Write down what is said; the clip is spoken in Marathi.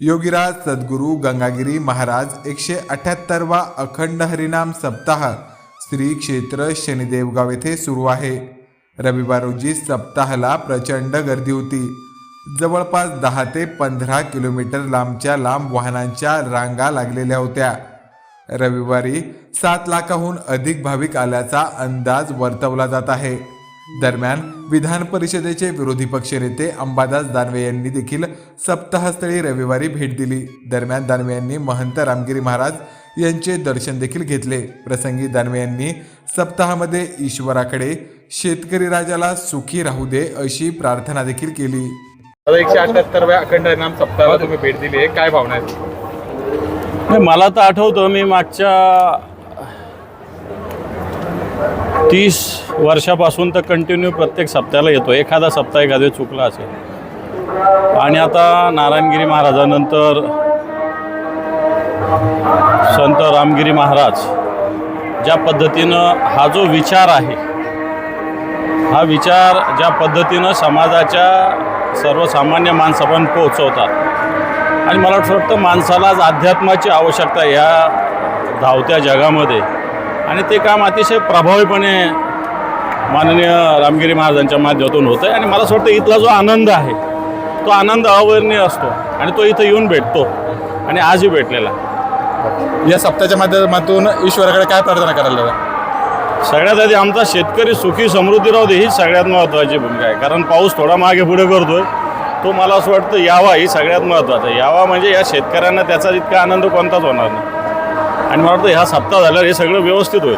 योगीराज सद्गुरू गंगागिरी महाराज एकशे अठ्याहत्तरवा अखंड हरिनाम सप्ताह श्री क्षेत्र शनिदेवगाव येथे सुरू आहे. रविवार रोजी सप्ताहाला प्रचंड गर्दी होती. जवळपास दहा ते पंधरा किलोमीटर लांबच्या लांब वाहनांच्या रांगा लागलेल्या होत्या. रविवारी सात लाखाहून अधिक भाविक आल्याचा अंदाज वर्तवला जात आहे. दरम्यान विधान परिषदेचे विरोधी पक्षनेते अंबादास दानवे यांनी देखील सप्ताहस्थळी रविवारी भेट दिली. दरम्यान दानवे यांनी महंत रामगिरी महाराज यांचे दर्शन देखील घेतले. प्रसंगी दानवे यांनी सप्ताहामध्ये ईश्वराकडे शेतकरी राजाला सुखी राहू दे अशी प्रार्थना देखील केली. एकशे अठ्याहत्तरव्या अखंड नाम सप्ताहाला तुम्ही भेट दिली आहे. काय भावना नाही मला तर आठवतं मी मागच्या तीस वर्षापासून तर कंटिन्यू प्रत्येक सप्त्याला येतो एखादा सप्ताह एखादे चुकला असेल. आणि आता नारायणगिरी महाराजानंतर संत रामगिरी महाराज ज्या पद्धतीनं हा जो विचार आहे हा विचार ज्या पद्धतीनं समाजाच्या सर्वसामान्य माणसापर्यंत पोहोचवतात. आणि मला असं वाटतं माणसाला आज अध्यात्माची आवश्यकता या धावत्या जगामध्ये. आणि ते काम अतिशय प्रभावीपणे माननीय रामगिरी महाराजांच्या माध्यमातून होतं आहे आणि मला असं वाटतं इथला जो आनंद आहे तो आनंद अवर्णीय असतो आणि तो इथं येऊन भेटतो आणि आजही भेटलेला. या सप्ताहाच्या माध्यमातून ईश्वराकडे काय प्रार्थना करायला? सगळ्यात आधी आमचा शेतकरी सुखी समृद्धी राहू दे ही सगळ्यात महत्त्वाची भूमिका आहे कारण पाऊस थोडा मागे पुढे करतोय तो मला असं वाटतं यावा ही सगळ्यात महत्त्वाचं आहे यावा म्हणजे या शेतकऱ्यांना त्याचा इतका आनंद कोणताच होणार नाही आणि मला वाटतं ह्या सप्ताह झाल्यावर हे सगळं व्यवस्थित होईल.